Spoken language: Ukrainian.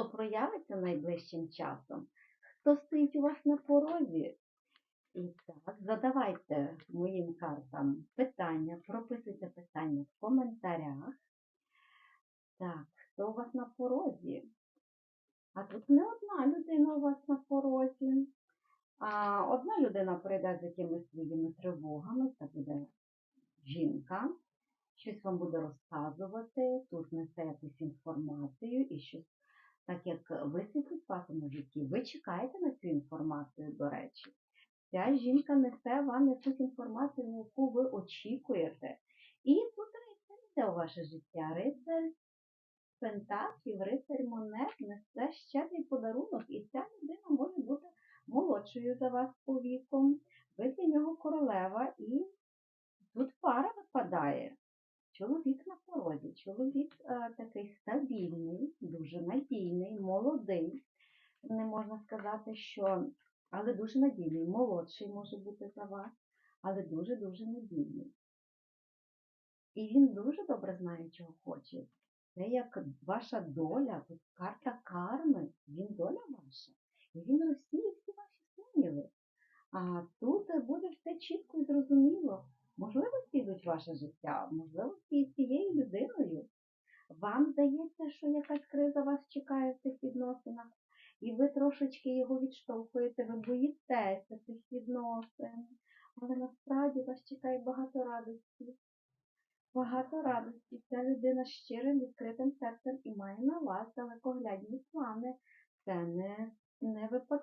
хто проявиться найближчим часом, хто стоїть у вас на порозі. І так, задавайте моїм картам питання, прописуйте питання в коментарях. Так, хто у вас на порозі? А тут не одна людина у вас на порозі. А одна людина прийде з якимись своїми тривогами, це буде жінка, щось вам буде розказувати, тут несе якусь інформацію і щось, так як висвітлить в вашому житті, ви чекаєте на цю інформацію, до речі. Ця жінка несе вам якусь інформацію, на яку ви очікуєте. І тут рицар йде у ваше життя. Рицар пентаклів, рицар монет несе щедрий подарунок, і ця людина може бути молодшою за вас по віком. Ви для нього королева, і тут пара випадає. Чоловік на порозі. Чоловік е, такий стабільний, дуже надійний, молодий. Не можна сказати, що, але дуже надійний. Молодший може бути за вас, але дуже-дуже надійний. І він дуже добре знає, чого хоче. Це як ваша доля, карта карми, він доля ваша. І він розсіє всі ваші сумніви. А тут буде все чітко і зрозуміло. Можливості йдуть ваше життя, можливості цією людиною. Вам здається, що якась криза вас чекає в цих відносинах, і ви трошечки його відштовхуєте, ви боїтеся цих відносин. Але насправді вас чекає багато радості. Багато радості. Ця людина з щирим відкритим серцем і має на вас далекоглядні плани. Це не, не надовго.